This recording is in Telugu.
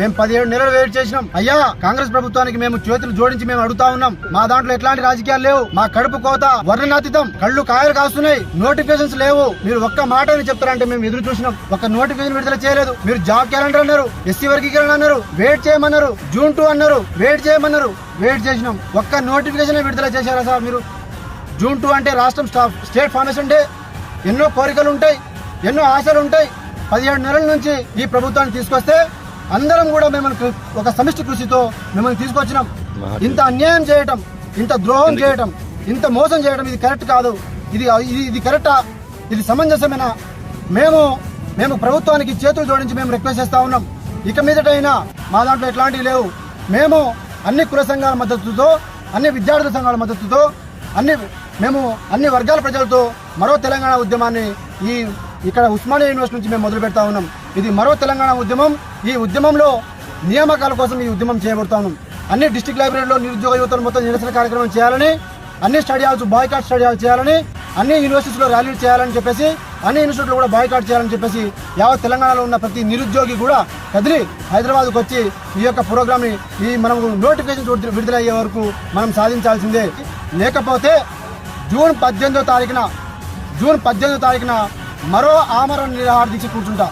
మేము పదిహేడు నెలలు వెయిట్ చేసినాం. అయ్యా కాంగ్రెస్ ప్రభుత్వానికి మేము చేతులు జోడించి మేము అడుగుతా ఉన్నాం. మా దాంట్లో ఎట్లాంటి రాజకీయాలు లేవు. మా కడుపు కోత వర్ణనాతీతం. కళ్ళు కాయలు కాస్తున్నాయి. నోటిఫికేషన్స్ లేవు. మీరు ఒక్క మాట అని చెప్తారంటే మేము ఎదురు చూసినాం. ఒక నోటిఫికేషన్ విడుదల చేయలేదు. మీరు జాబ్ క్యాలెండర్ అన్నారు. ఎస్సీ వర్గీకరణ అన్నారు. వెయిట్ చేయమన్నారు. జూన్ టూ అన్నారు. వెయిట్ చేయమన్నారు. వెయిట్ చేసినాం. ఒక్క నోటిఫికేషన్ విడుదల చేశారా సార్ మీరు? జూన్ టూ అంటే రాష్ట్రం స్టేట్ ఫార్మేషన్ డే. ఎన్నో కోరికలు ఉంటాయి. ఎన్నో ఆశలు ఉంటాయి. పదిహేడు నెలల నుంచి ఈ ప్రభుత్వాన్ని తీసుకొస్తే అందరం కూడా మిమ్మల్ని ఒక సమిష్టి కృషితో మిమ్మల్ని తీసుకొచ్చినాం. ఇంత అన్యాయం చేయటం ఇంత ద్రోహం చేయటం ఇంత మోసం చేయటం ఇది కరెక్ట్ కాదు. ఇది ఇది ఇది కరెక్టా? ఇది సమంజసమేనా? మేము మేము ప్రభుత్వానికి చేతులు జోడించి మేము రిక్వెస్ట్ చేస్తా ఉన్నాం. ఇక మీదటైనా మా దాంట్లో ఎట్లాంటివి లేవు. మేము అన్ని కుల సంఘాల మద్దతుతో అన్ని విద్యార్థుల సంఘాల మద్దతుతో అన్ని మేము అన్ని వర్గాల ప్రజలతో మరో తెలంగాణ ఉద్యమాన్ని ఈ ఇక్కడ ఉస్మానియా యూనివర్సిటీ నుంచి మేము మొదలు పెడతా ఉన్నాం. ఇది మరో తెలంగాణ ఉద్యమం. ఈ ఉద్యమంలో నియామకాల కోసం ఈ ఉద్యమం చేయబడతాను. అన్ని డిస్టిక్ లైబ్రరీలో నిరుద్యోగ యువతలు మొత్తం నిరసన కార్యక్రమం చేయాలని అన్ని study halls boycott study hall చేయాలని అన్ని యూనివర్సిటీస్లో ర్యాలీలు చేయాలని చెప్పేసి అన్ని ఇన్స్టిట్యూట్లు కూడా బాయ్కాట్ చేయాలని చెప్పేసి యావత్ తెలంగాణలో ఉన్న ప్రతి నిరుద్యోగి కూడా కదిలి హైదరాబాద్కు వచ్చి ఈ యొక్క ప్రోగ్రామ్ని ఈ మనం నోటిఫికేషన్ విడుదలయ్యే వరకు మనం సాధించాల్సిందే. లేకపోతే జూన్ పద్దెనిమిదో తారీఖున జూన్ పద్దెనిమిదో తారీఖున మరో ఆమరణ నిరాహార దీక్ష కూర్చుంటా.